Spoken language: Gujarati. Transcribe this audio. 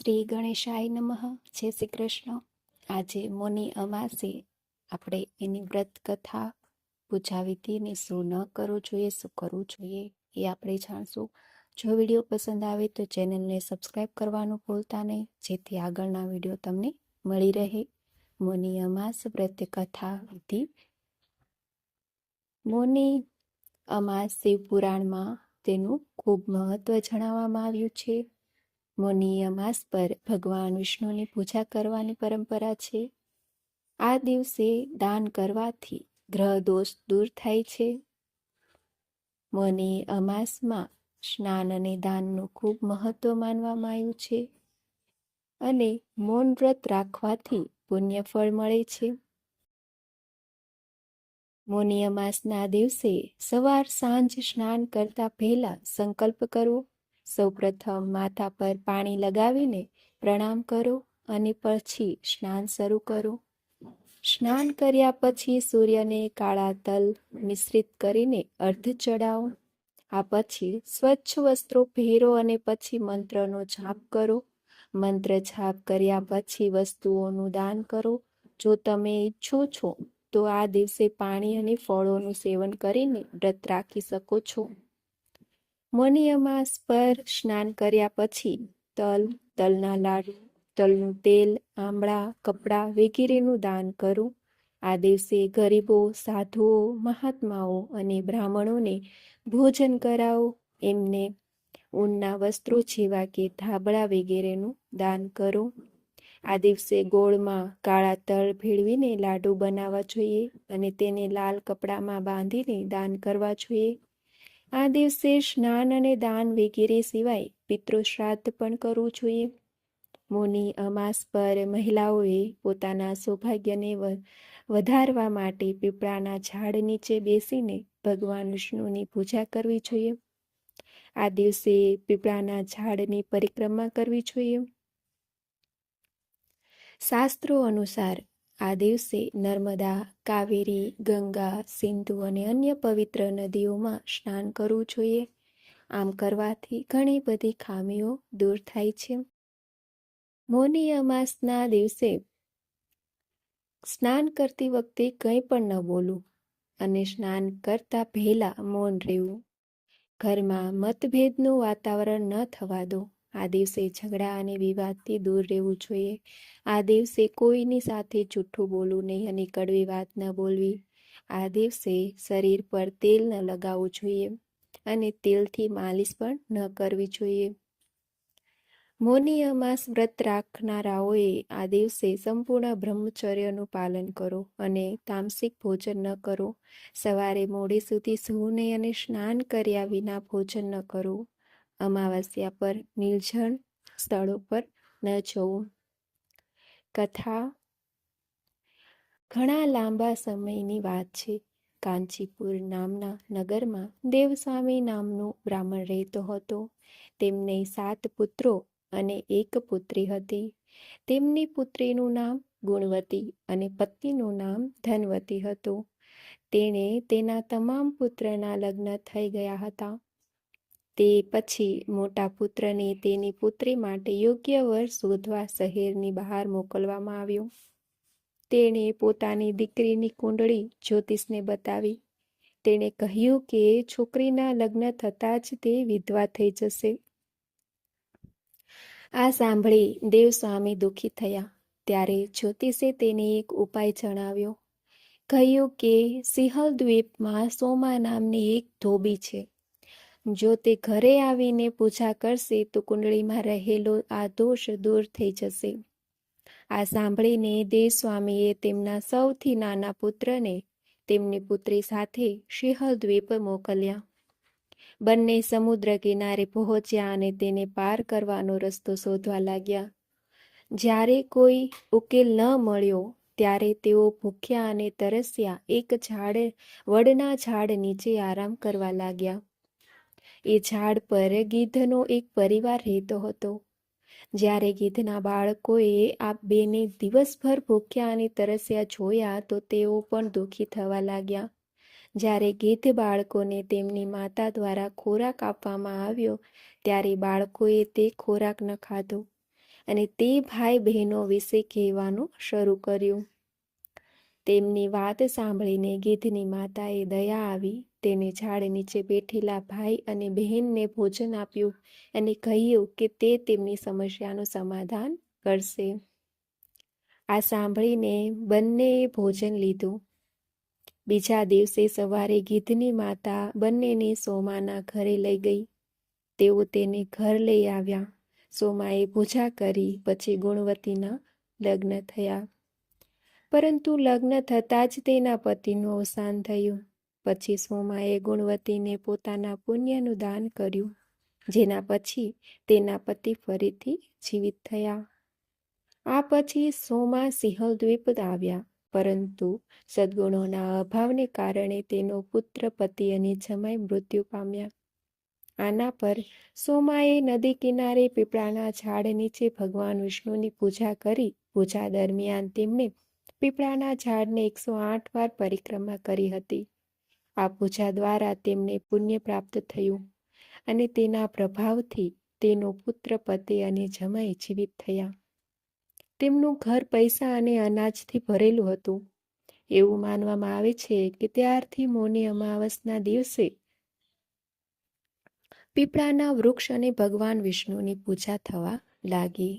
શ્રી ગણેશાય નમઃ. જય શ્રી કૃષ્ણ. આજે મોની અમાસે આપણે એની વ્રત કથા પૂજા વિધિને શું ન કરવું જોઈએ, શું કરવું જોઈએ એ આપણે જાણશું. જો વીડિયો પસંદ આવે તો ચેનલને સબસ્ક્રાઈબ કરવાનું ભૂલતા નહીં. જેથી આગળના વીડિયો તમને મળી રહે. મોની અમાસ વ્રત કથા વિધિ મોની અમાસ શિવ પુરાણમાં તેનું ખૂબ મહત્વ જણાવવામાં આવ્યું છે. મોની અમાસ પર ભગવાન વિષ્ણુની પૂજા કરવાની પરંપરા છે. આ દિવસે દાન કરવાથી ગ્રહ દોષ દૂર થાય છે. મોની અમાસમાં સ્નાન અને દાનનું ખૂબ મહત્વ માનવામાં આવ્યું છે અને મૌન વ્રત રાખવાથી પુણ્ય ફળ મળે છે. મોની અમાસના દિવસે સવાર સાંજ સ્નાન કરતા પહેલા સંકલ્પ કરવો. સૌપ્રથમ માથા પર પાણી લગાવીને પ્રણામ કરો અને પછી સ્નાન શરૂ કરો. સ્નાન કર્યા પછી સૂર્યને કાળા તલ મિશ્રિત કરીને અર્ધ ચડાવો આ પછી સ્વચ્છ વસ્ત્રો પહેરો અને પછી મંત્રનો જાપ કરો. મંત્ર જાપ કર્યા પછી વસ્તુઓનું દાન કરો. જો તમે ઈચ્છો છો, તો આ દિવસે પાણી અને ફળોનું સેવન કરીને વ્રત રાખી શકો છો. અમાસ પર સ્નાન કર્યા પછી તલ, તલના લાડુ, તલનું તેલ આંબળા કપડાં વગેરેનું દાન કરું. આ દિવસે ગરીબો, સાધુઓ, મહાત્માઓ અને બ્રાહ્મણોને ભોજન કરાવો. એમને ઊનના વસ્ત્રો જેવા કે ધાબળા વગેરેનું દાન કરો. આ દિવસે ગોળમાં કાળા તલ ભેળવીને લાડુ બનાવવા જોઈએ અને તેને લાલ કપડામાં બાંધીને દાન કરવા જોઈએ. આ દિવસે સ્નાન અને દાન વગેરે સિવાય પિતૃશ્રાદ્ધ પણ કરવું જોઈએ. મોની અમાસ પર મહિલાઓએ પોતાના સૌભાગ્યને વધારવા માટે પીપળાના ઝાડ નીચે બેસીને ભગવાન વિષ્ણુની પૂજા કરવી જોઈએ. આ દિવસે પીપળાના ઝાડની પરિક્રમા કરવી જોઈએ. શાસ્ત્રો અનુસાર આ દિવસે નર્મદા, કાવેરી, ગંગા, સિંધુ અને અન્ય પવિત્ર નદીઓમાં સ્નાન કરવું જોઈએ. આમ કરવાથી ઘણી બધી ખામીઓ દૂર થાય છે. મોની અમાસના દિવસે સ્નાન કરતી વખતે કંઈ પણ ન બોલવું અને સ્નાન કરતા પહેલા મૌન રહેવું. ઘરમાં મતભેદનું વાતાવરણ ન થવા દો. આ દિવસે ઝઘડા અને વિવાદથી દૂર રહેવું જોઈએ. આ દિવસે કોઈની સાથે જૂઠું બોલવું નહીં અને કડવી વાત ન બોલવી. આ દિવસે શરીર પર તેલ ન લગાવવું જોઈએ અને તેલથી માલિશ પણ ન કરવી જોઈએ. મૌની અમાસ વ્રત રાખનારાઓએ આ દિવસે સંપૂર્ણ બ્રહ્મચર્યનું પાલન કરો અને તામસિક ભોજન ન કરો. સવારે મોડે સુધી સૂવું અને સ્નાન કર્યા વિના ભોજન ન કરો. અમાવસ્યા પર નિર્જન સ્થળો પર ન જવું. કથા. ઘણા લાંબા સમયની વાત છે. કાંચીપુર નામના નગરમાં દેવસ્વામી નામનો બ્રાહ્મણ રહેતો હતો. તેમને સાત પુત્રો અને એક પુત્રી હતી. તેમની પુત્રીનું નામ ગુણવતી અને પત્નીનું નામ ધનવતી હતું. તેણે તેના તમામ પુત્રના લગ્ન થઈ ગયા હતા. તે પછી મોટા પુત્રને તેની પુત્રી માટે યોગ્ય વર શોધવા શહેરની બહાર મોકલવામાં આવ્યો. તેણે પોતાની દીકરીની કુંડળી જ્યોતિષને બતાવી. તેણે કહ્યું કે છોકરીના લગ્ન થતાં જ તે વિધવા થઈ જશે. આ સાંભળી દેવસ્વામી દુઃખી થયા. ત્યારે જ્યોતિષે તેને એક ઉપાય જણાવ્યો. કહ્યું કે સિંહલ દ્વીપમાં સોમા નામની એક ધોબી છે. જો તે ઘરે આવીને પૂજા કરશે તો કુંડળીમાં રહેલો આ દોષ દૂર થઈ જશે. આ સાંભળીને દેવસ્વામીએ તેમના સૌથી નાના પુત્રને તેમની પુત્રી સાથે શિહલ દ્વીપ મોકલ્યા. બંને સમુદ્ર કિનારે પહોંચ્યા અને તેને પાર કરવાનો રસ્તો શોધવા લાગ્યા. જ્યારે કોઈ ઉકેલ ન મળ્યો, ત્યારે તેઓ ભૂખ્યા અને તરસ્યા એક ઝાડ, વડના ઝાડ નીચે આરામ કરવા લાગ્યા. એ ઝાડ પર ગીધનો એક પરિવાર રહેતો હતો. જ્યારે ગીધના બાળકોએ આ બેને દિવસભર ભૂખ્યા અને તરસ્યા જોયા તો તેઓ પણ દુઃખી થવા લાગ્યા. જ્યારે ગીધ બાળકોને તેમની માતા દ્વારા ખોરાક આપવામાં આવ્યો, ત્યારે બાળકોએ તે ખોરાક ન ખાધો અને તે ભાઈ બહેનો વિશે કહેવાનું શરૂ કર્યું. તેમની વાત સાંભળીને ગીધની માતાએ દયા આવી તેને ઝાડ નીચે બેઠેલા ભાઈ અને બહેનને ભોજન આપ્યું અને કહ્યું કે તે તેમની સમસ્યાનું સમાધાન કરશે. આ સાંભળીને બંનેએ ભોજન લીધું. બીજા દિવસે સવારે ગીધની માતા બંનેને સોમાના ઘરે લઈ ગઈ. તેઓ તેને ઘર લઈ આવ્યા. સોમાએ પૂજા કરી, પછી ગુણવતીના લગ્ન થયા. પરંતુ લગ્ન થતાં જ તેના પતિનું અવસાન થયું. પછી સોમાએ ગુણવતીને પોતાના પુણ્યનું દાન કર્યું, જેના પછી તેના પતિ ફરીથી જીવિત થયા. આ પછી સોમા સિંહલ દ્વીપ આવ્યા, પરંતુ સદ્ગુણોના અભાવને કારણે તેનો પુત્ર પતિ અને જમાઈ મૃત્યુ પામ્યા. આના પર સોમાએ નદી કિનારે પીપળાના ઝાડ નીચે ભગવાન વિષ્ણુની પૂજા કરી. પૂજા દરમિયાન તેમણે પીપળાના ઝાડને એકસો આઠ વાર પરિક્રમા કરી હતી. આ પૂજા દ્વારા તેમને પુણ્ય પ્રાપ્ત થયું અને તેના પ્રભાવથી તેનો પુત્ર, પતિ અને જમાઈ જીવિત થયા. તેમનું ઘર પૈસા અને અનાજથી ભરેલું હતું. એવું માનવામાં આવે છે કે ત્યારથી મોની અમાવસના દિવસે પીપળાના વૃક્ષ અને ભગવાન વિષ્ણુની પૂજા થવા લાગી.